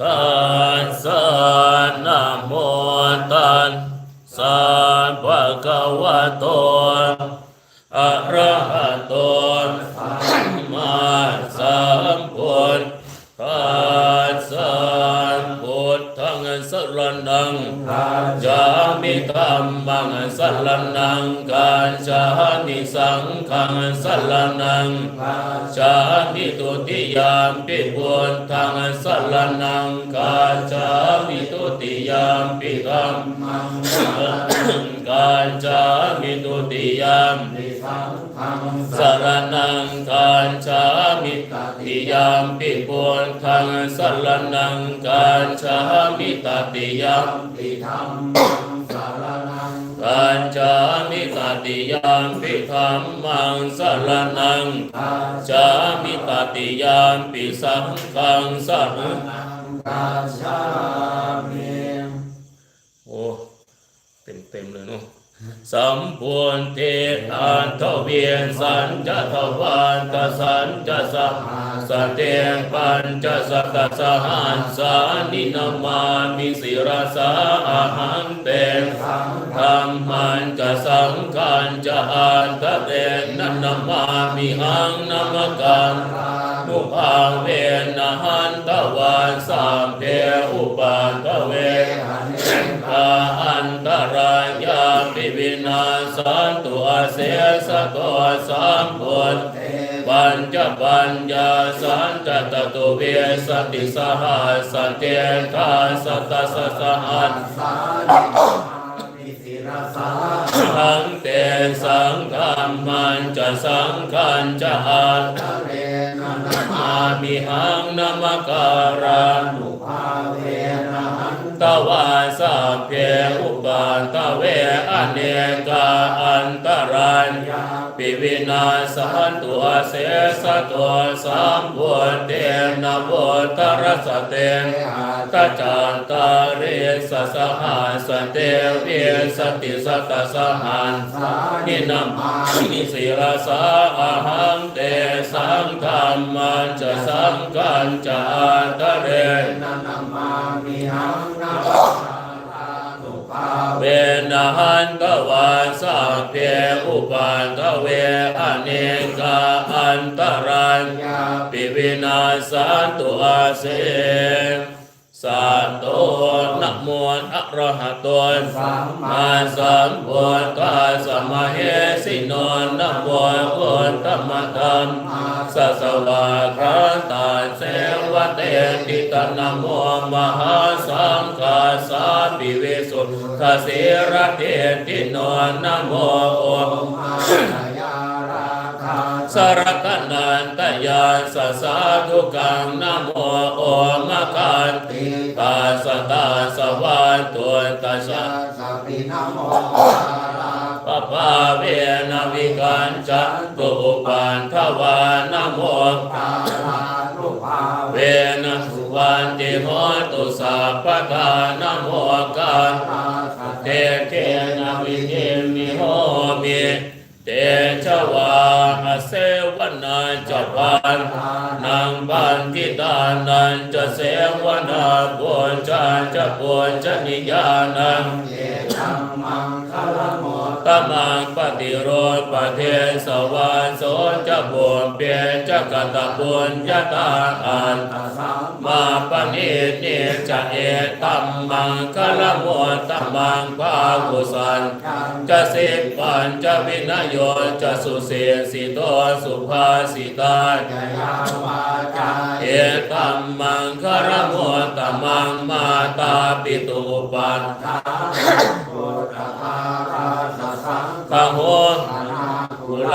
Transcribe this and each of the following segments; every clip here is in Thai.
คัสสะนะโมตัสสะภะคะวะโตอะระหะโตสัมมาสัมพุทธัสสะพุทธังสรณังจามิธัมมังสรณังกัจจา สังฆังสรณังชามิตุติยามปิพุทธังสรนังกาจามิตุติยามปิธัมมังกาจามิตุติยามปิสังฆังสรนังกาจามิตติยามปิพุทธังสรนังกาจามิตติยามปิธัมมัง สรนังกัญจามิตติยามปิธรรมังสรนังกัจจามิตติยามปิสังฆังสรนังกัจฉามิโอ้เต็มเต็มๆเลยเนาะ สัมพุนเทอันทเวียนสันจะทวันตสันจะสหสเตปัญจะสตสหัสสานินามามิสิรสาอาหันเตธรรมันจสังขันจะอันตะเตนันามามิหังนามกันนุภาเวนหันตวันสามเทอุปันตเว สันตุอาเสสะโตสัมพุทปัญจปัญญาสันจตตุเวสติสหัสสเตทาสัตสสหัสสังเตสังฆามันจะสังขันจะอัตะเรนะนามามิหังนามการานุ ตวาสัพเพอุปันตเวอเนกาอันตรัญญาปิวินาสันตุอาเสสะตัวสัมพุทเตนะโวตรสเตตจันตาเรสสหัสเตเวสติสตสหันนินามามิสิรสาอหังเตสังฆามันจะสังกันจะอันตเรนนามามิหังนา เวนะหันตวาสัพเพอุปันตเวอเนกาอันตรัญญาปิวินาสันตุอาเส สัตโตนะโมอะระหะโตสัมมาสัมพุทธัสสะมะเฮสิโนนะโมพุทธมะธัมมสัสวะคาตาเสวะเตติตนะโมมหาสังฆาสาปิเวสุทธเสระเตติโนนะโมโอม สรกนันตยาสสาธุกังนโมโอมะกันติตาสตาสวาตุนตาชาสัพพินโมปะปาเวนะวิกันจันตุปันทวานโมตาลานุภาเวนะสุวันติโหตุสัพพทานโมกันตาสัตเตเทนะวิเทมิโหมิเตชวา เสวนาจะปันนางปันทิตานันจะเสวนาปุญจาจะปุญจนิยานัง ตมังปฏิโรธปเทสวาโสจะบุญเปียจะกตบุญยตาอันมาปณิเนจะเอตัมมังคลโมตัมมังภาวุสันจะสิบปัญจะวินโยจะสุเสสิโตสุภาสิตาจยาวาจาเอตัมมังคารโมตัมมังมาตาปิตุปันตาปุตตารา สสังขโหฆ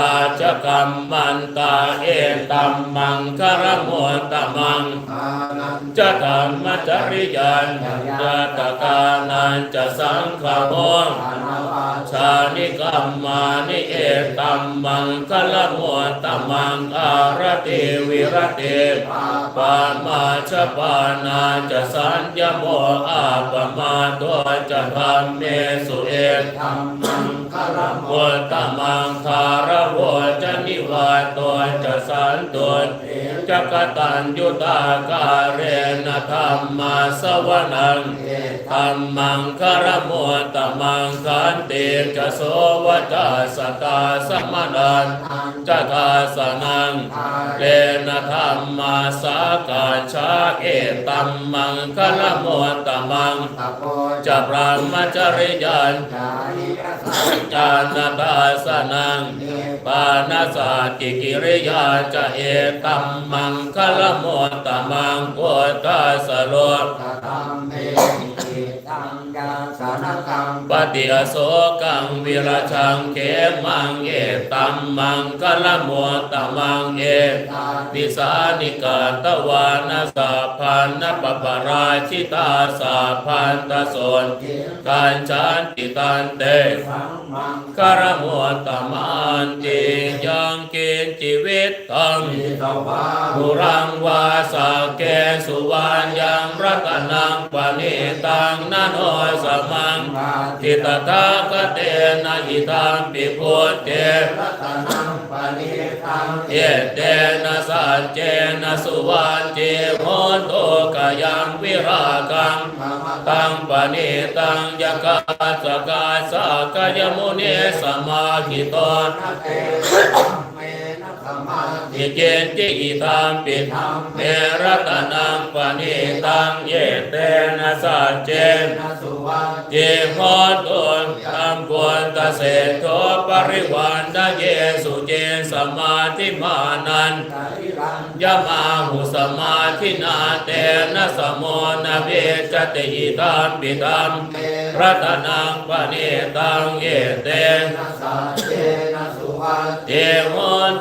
านากุลาจกัมมันตาเอตัมมังคารโมตัมังทานันจะธรรมจริยันจะตะกานันจะสังขโมทานาวาชานิกัมมานิเอตัมมังคลโมตัมังอารติวิรติปามาชปานาจะสัญญโมอาปมาตัวจะธรรมเมสุเอธรรมังคลโมโมตมังคารโวจะนิวาตัวจะสันตุจักตัญยุตาการเรนธรรมาสวนังธรรมังคารมุตตมังคันติจะโสวจาสตาสมนันจักาสนังเรนธรรมาสาการชาเอตัมมังคารมุตตมังจะพระมจริยันจาริยสัจจานตาสนังเปานาสาติกิริยาจะเอตัมมังคลโมตตมังโกตัสโลตธรรมเม ปฏิอโศกังวิรชังเขมังเอตัมมังคลโมตตมังเอตติสานิกาตวานาสาพันนปปปราชิตาสาพันตสนการชันติตันเตสังมังคารมตตมันติยังเกณฑ์ชีวิตตังมิตวาปุรังวาสาเกสุวรรณยังรัตนังปณิตังนาโนสมังมาทิตตาคเตนะอิตังปิพุทเตรัตนังปณิตังเยเตนะสัจเจนะสุวรรณเจโหโตกายังวิรากังตังปณิตังยกาสกาสากยมุเนีสมาหิตนนะเต อิเจนจิอิตามปิธรรมเมรัตนังปณิตังเยเตนะสัจเจนะสุวรรณเจโหตุนตามควรเกษตรโทปริวันดเยสุเจนสมาธิมานันยะมาหุสมาธินาเตนะสมโมนะเวจติอิตามปิธรรมรัตนังปณิตังเยเตนะสัจเจนะสุ วรรณเทโห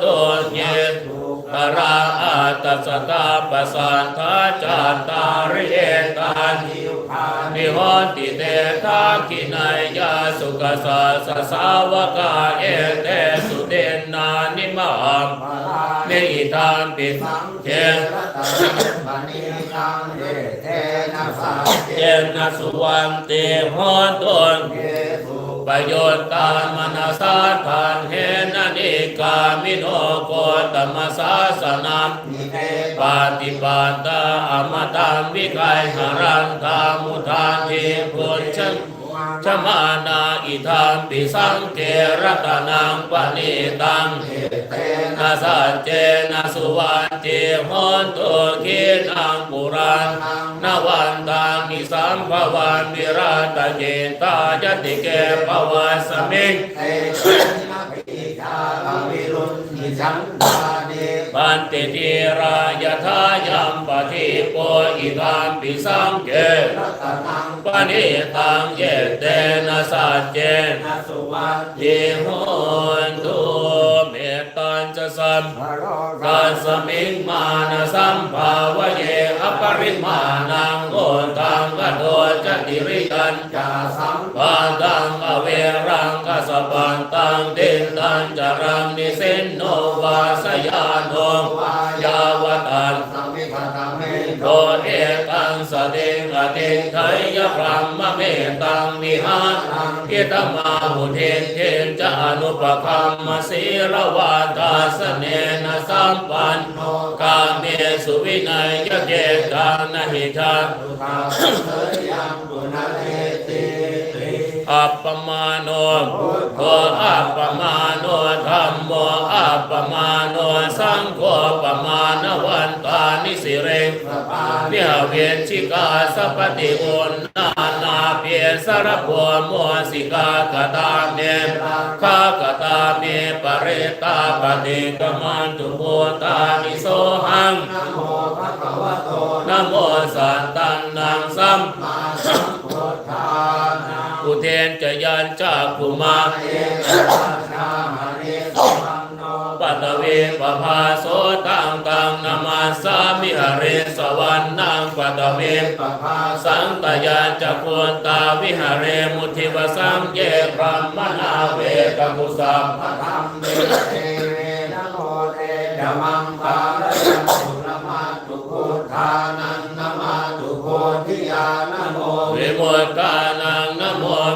ตุเยสุปราอาตัสตาปสันทาจาตาริเอตานิวพานิโหติเตทากินายยาสุขสาสสาวกาเอเตสุเตนานิมามนิทานปิสังเจเจรัตนังปณิตังเอเทนะสัจเจนะสุวันเตโหตุเย ปโยชน์การมนาสาทานเฮนะนิกามิโนโกตมสาสนามนิปาติปาตาอมตังวิกายหรังตามุทานิพุชชน ชมานาอิทานปิสังเกรตนังปณิตังเอเตนาสัจเจนะสุวันเจโหนตุขีนังปุราณนวันตังนิสัมภวันวิราตเจตายติเกปวัสมิงเตนะปิจาวิรุณนิจันตา ปันติทีรายทายัมปะทิโปอิทานปิสังเกตปณิตังเยเตนะสัจเจนะสุวัตเยโหนตุเมตตัญจะสัมพราสมิงมานะสัมภาวะเยอปริมาณังโอตังกะโทจติริยันจาสังปาตังอเวรังกสปันตังตินตันจารังนิ วาสยานโนยาวตันสัมมิคตาเมโตเอตังสติงอติงไทยพรหมเมตังมิหาทิตมาหุเทนเทนจะอนุปคัมมสีรวาทาสเนนะสัมปันโนกาเมสุวินัยยเจตานหิทาตุตาเสยยังปุณเลติติ อัปปมาโนโกอัปปมาโนธรรมโมอัปปมาโนสังโฆปมาณวันตานิสิเรงสปาเพียเวียนชิกาสัพพติโอนนานาเพียสารพวมวสิกากตาเมขากตาเมปะเรตาปฏิกมันตุโพตานิโสหังนะโมภะคะวโตนะโมสันตันนังสัมมาสัม นจะยันจากภูมาปัตตเวปภาโสตังตังนามาสามิหเรสวรรนังปัตตเวปภาสังตยาจักขุนตาวิหารเรมุทิวสังเยพรหมนาเวกมุสัมพะธรรมเตเวนะโมเตยมังปาระยัมปุณมาตุพุทธานังนะมาตุโพธิยานะโมวิโมุตา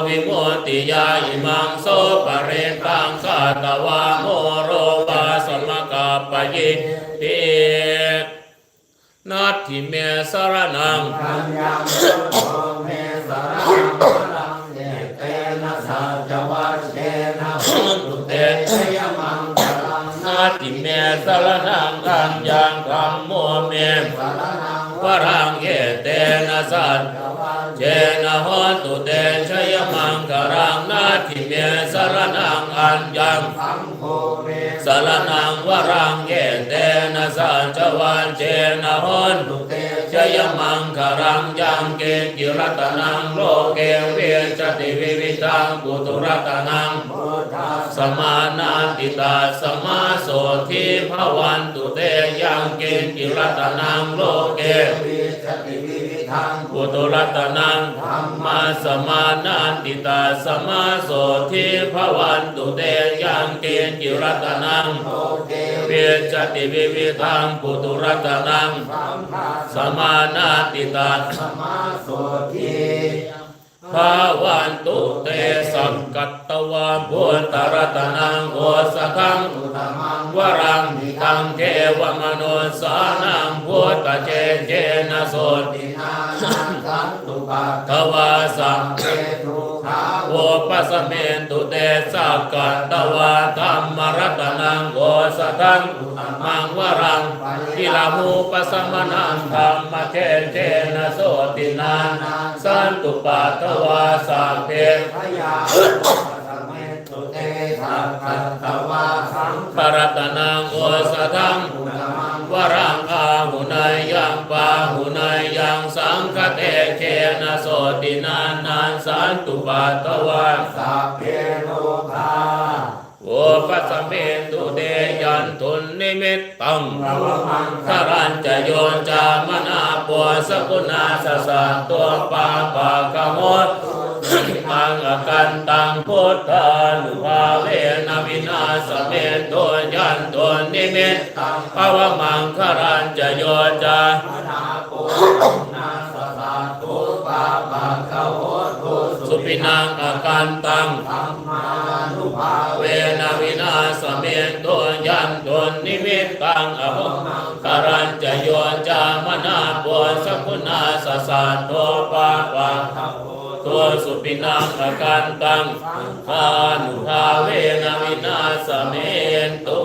วิมุตติยาอิมังโสปะเรตังสัตวาโมโรวาสมกาปยิตินัตถิเมสรนังธัญญังโธเมสรนังเยเตนะสัจวัชเชนะพุเตชยมังคลังนาติเมสรนังอัญญังธรรมโมเมสรนัง วรังเกเตนะสัตวัชเจนะโหตุเตชยมังกรังนาทิเมสรนังอัญญังสังโฆเมสรนังวรังเกเตนะสัจวันเจนะโหตุเตชยมังครังยังเกจิรัตนังโลเกเวจติวิวิตังกุตุรัตนังพุทธัสสมานาติตาสมาโสทิภวันตุเตยังเกจิรัตนังโลเกวิจติวิ วิธังปุตุรัตนังธรรมาสมานาติตาสมาโสทิภวันตุเตยังเกจิรัตนังโลเกเวจติวิวิธังปุตุรัตนังสัมภาสมานาติตาสมาโสที ภาวันตุเตสังกัตตวาพุทธรัตนังโอสทังตุตมังวรังมิตังเทวมนุสานังพุทธเจเจนะโสติตินานังสันตุปัตทวาสังเตทุขา โอปัสเมนตุเตสักกัตตวาธรรมรัตนังโอสทังมังวรังกิลาหูปสมนังธรรมเจเจนะโสตินานสันตุปัตตวาสังเพพยาเตสังคัตวาสังปรัตนังโอสทังตุตมัง รังอาหุนายยังปาหุนายยังสังคเตเชนะโสตินานันสันตุปัตตวาสัพเพโลกาโอปัสเมตุเตยันตุนนิมิตตังระวังสรัญจะโยนจามนาปัวสกุณาสสะตัวปาปากะมด มังอกันตังพุทธานุภาเวนะวินาสเมตุยันตุนิมิตตังภาวมังคารัญจะโยจามนาโกนาสสะตุปาปะกะโหตุสุปินังอาการตังธรรมานุภาเวนะวินาสเมตัวยันตุนิมิตตังอภมังคารัญจะโยจามนาปัวสกุณาสสะโตปาปะตัว สุปินังอาการตังทานุภาเวนะวินาสเมนตุ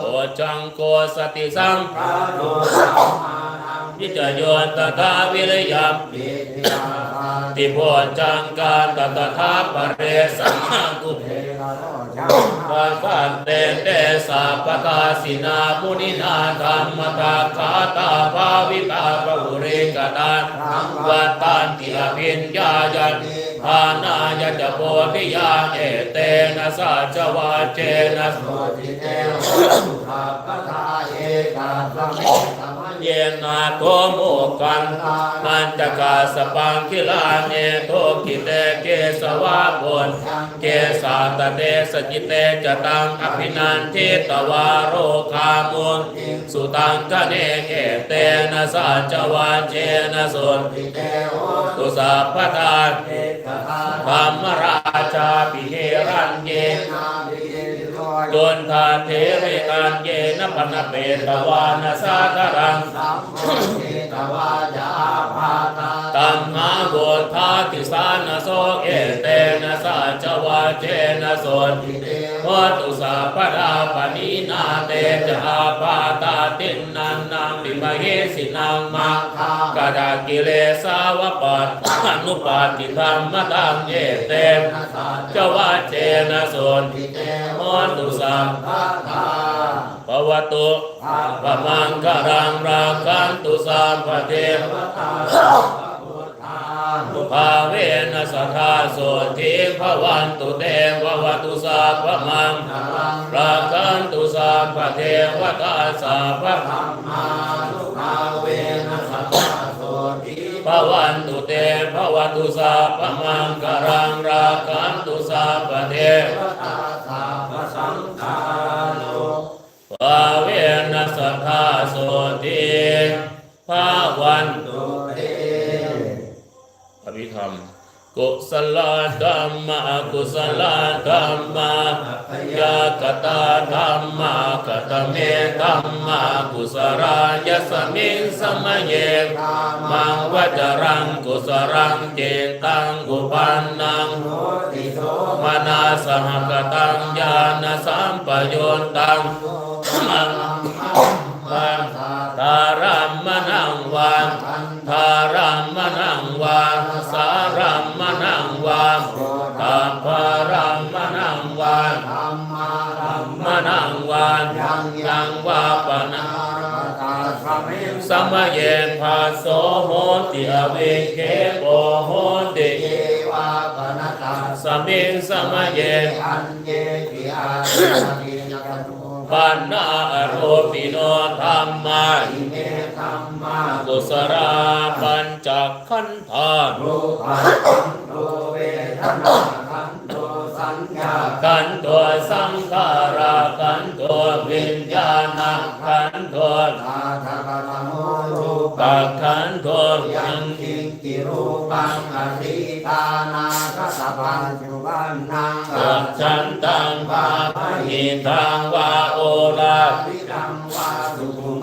โอจังโกสติสังพระโลสังวิจโยตถาวิริยมติยาภาติโพจังการตถาปเรสังกุเพเท ระโรจังปะกันเตเตสาปกาสินามุนินาธรรมตาคาตาภาวิตาปะุริกตาวัตตันติอภิญญายันทานายจโพธิยาเอเตนะสัจวาเจนะโสติเตสุขะปะทาเอกาสเมสมัเยนาโทโมกันมันจกาสปังคิลาเนโทกิเตเกสวะบนเกสาตเตสจิเตจตังอภินันทิตวาโรคามุนสุตังคเนเกเตนะสัจวาเจนะสุนติเตโหตุสัพพทานเอกาธรรมราชาปิเฮรันเยนาภิ โรโดนทานเทเรกันเยนะปนเปตวานะสาคารังสัมโพธิตวาจาภาตาตัมมาโบธาติสานโสเอเตนะสัจวาเจนะสุนติเตโหตุสาปดาปณีนาเตจาปาตาตินนันนังปิมเหสินังมาคาดากิเลสาวปัตอนุปาติธรรมตังเยเตนะสาจวาเจนะโสนโหตุสาภาตาปวตุปะมังคารังราคันตุสาปเทวตาพุทธาตุภาเวนะสัทธาโสทิภวันตุเตววตุสาปมังลังราคันตุสาปเทวตาสาปะธรรมานุภาเวนะสัทธาโสติ ภวันตุเตภวตุสาปมังกรังราคันตุสาปเทวตาสาปสังฆา กุศลธรรมะกุศลธรรมะยากตาธรรมะกตเมธรรมะกุศลายสมิงสมเยมังวัจรังกุศลังเจตังกุปันนังโนติโสมนาสหกตังญาณสัมปโยนตังมังวันทารัมมนังวันทารัมมนังวันสารั มนังวันตัมภารัมมนังวันธรรมาธรรมนังวันยังวาปนะตาสมิงสมเยภาโสโหติอเวเคโปโหติเยวาปนตาสมิงสมเยอันเยปิอาทินกันโนปันนาอโรปิโนธรรมาอิเม กุศลาปัญจขันธารูปังขันโตเวทนาขันโตสัญญาขันตัวสังขาราขันตัววิญญาณขันตัวตาทะกะตะโมรูปัปังกขันตัวยังคิงกิรูปังอริตานาคสะพันจุบันนังสัจจันตังปาปะหิทังวาโอลาวิดังวาสุขุ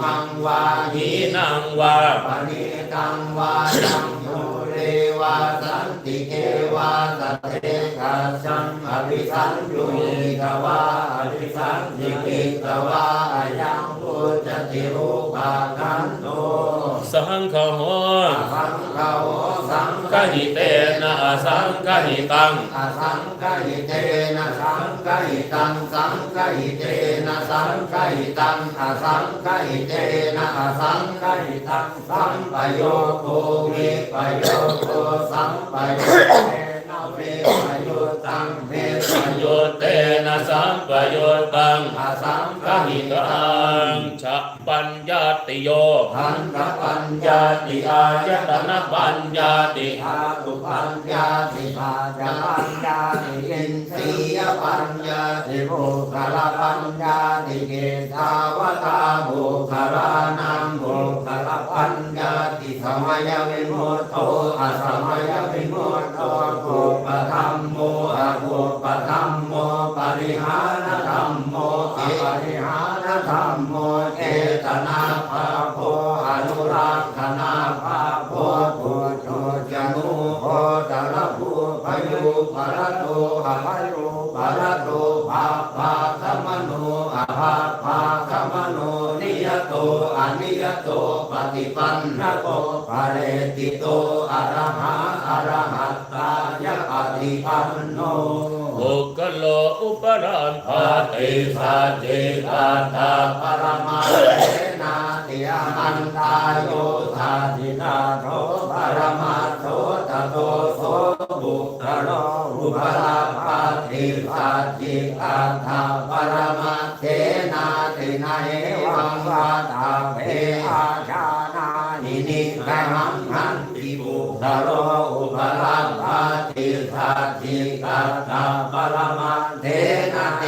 มังวาหีหินังวาปณิตังวายังโยเรวาสันติเกวาสัตเทกัสสังอภิสันยุยิกวาอภิสันยิกิกวายังพุจติรูปาคันโตสังฆโหสังฆโอ สังกหิเตนะอสังคหิตังอสังคหิเตนะสังคหิตังสังคหิเตนะสังคหิตังอสังคหิเตนะอสังคหิตังสัมปโยโควิปโยโคสัมปโยเต เวปโยตังเวปประโยชน์เตนะสัมปโยชน์ตังอาสังฆกหิหิตังชะปัญญาติโยทันตปัญญาติอายตนะปัญญาติธาตุปัญญาติภาจาปัญญาติอินทรียปัญญาติโภคลปัญญาติเกตาวตาโภคลานังโภคลปัญญาติสมัยวิมุตโตอะสมัยวิมุตโตโปะธัมโมอะโภปะธัมโมปริหารธัมโมอปริหารธัมโมเจตนาภาโพอนุรักษนาภาโพโพโชจนุโหตระภูพยุปรโตอภยุปรโตภาภาคมโนอภาภาคมโนนิยโตอนิยโตปฏิปันนโกปะเรติโตอรหะอรหัตตาย ติปันโนบุคโลอุปรันภาติสัจเจกาธาปรมาเสนาติอนันตายโยธาตินาโทปรมาโทตโตโสบุคโลอุปราปาติสัจจิกาธาปรมาเสนาตินาเอวังวาต จจิกาธาปรมาเสนาเต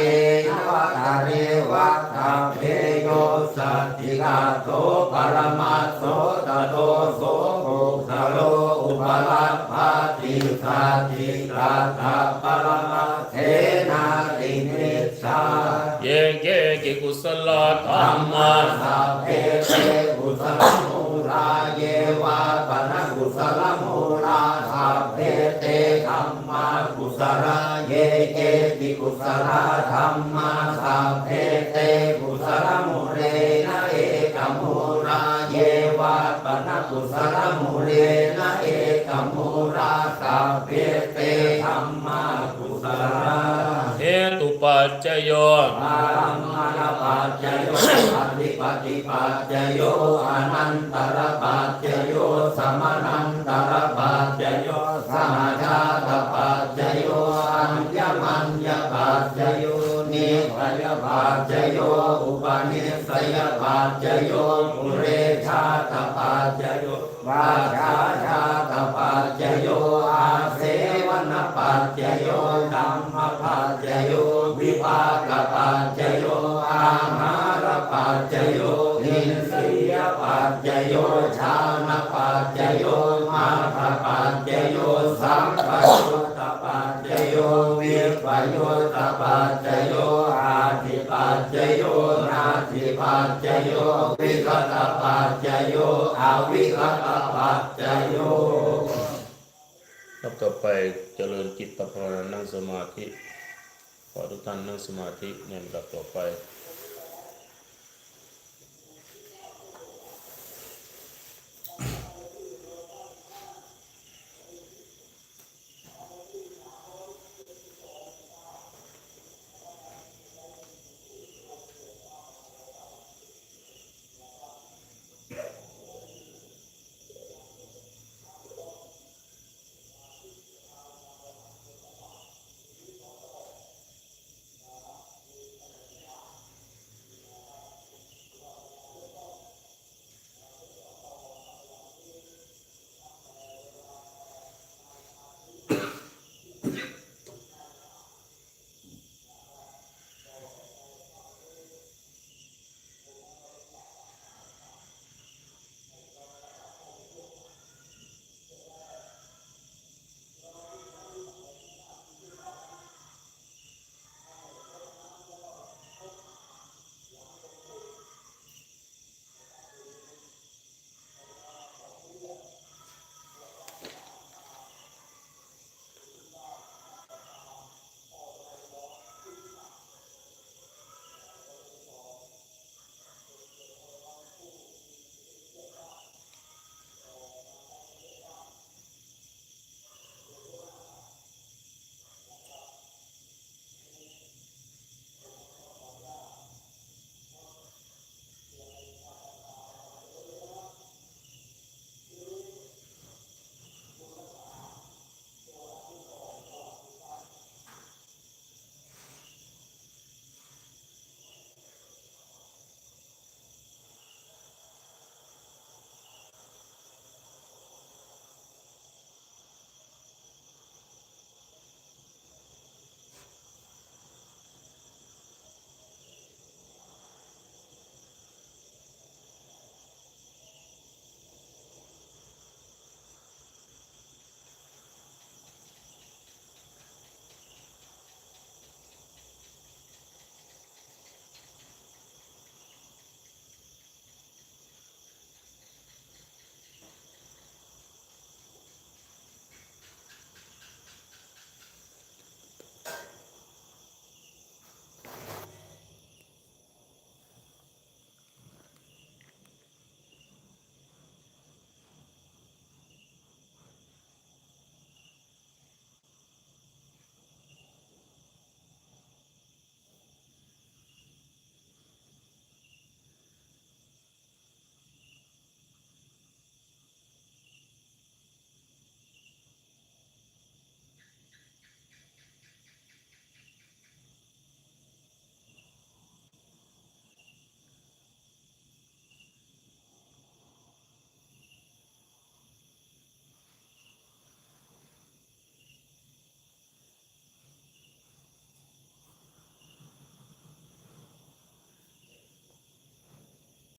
วะตาเรวะตาเพโยสัจจิกาโตปรมาโสตโตโสโภคโลอุปราภาติสัจจิกาตาปรมาเทนาตินิสาเยเกกิกุศลธรรมะสัพเพเตกุศลมูราเยวาปะนะกุศลมู กุศลเยเกติกุศลธรรมาสัพเพเตกุศลมูเรนะเอกมูราเยวาปนกุศลมูเรนะเอกมูราสัพเพเตธรรมากุศลเหตุปัจจโยอารัมมาลปัจจโยอธิปติปัจจโยอนันตรปัจจโยสมนัน จจโยปุเรชาตปัจจโยวาชาชาตปัจจโยอาเสวนปัจจโยธัมมปัจจโยวิภากปัจจโยอาหารปัจจโยอินทรียปัจจโยชานปัจจโยมาภปัจจโยสัมปยุตตปัจจโยวิปยุตปัจจโย ปัจจโยนาทิปัจจโยวิคตปัจจโยอวิคตปัจจโยครับต่อไปเจริญจิตภาวนานั่งสมาธิขอทุกท่านนั่งสมาธิในลำดับต่อไป